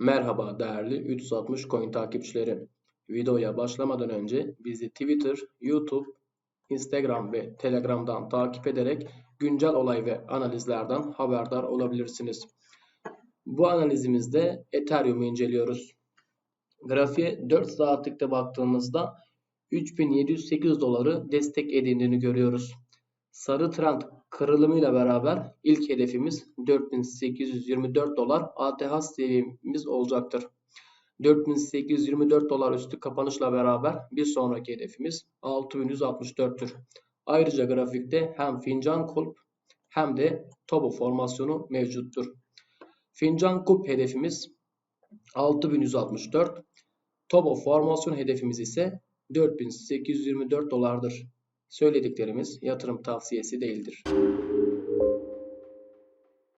Merhaba değerli 360 Coin takipçileri. Videoya başlamadan önce bizi Twitter, YouTube, Instagram ve Telegram'dan takip ederek güncel olay ve analizlerden haberdar olabilirsiniz. Bu analizimizde Ethereum'u inceliyoruz. Grafiğe 4 saatlikte baktığımızda 3708 doları destek edindiğini görüyoruz. Sarı trend kırılımıyla beraber ilk hedefimiz 4824 dolar ATH seviyemiz olacaktır. 4824 dolar üstü kapanışla beraber bir sonraki hedefimiz 6164'tür. Ayrıca grafikte hem fincan kulp hem de tobo formasyonu mevcuttur. Fincan kulp hedefimiz 6164. Tobo formasyon hedefimiz ise 4824 dolardır. Söylediklerimiz yatırım tavsiyesi değildir.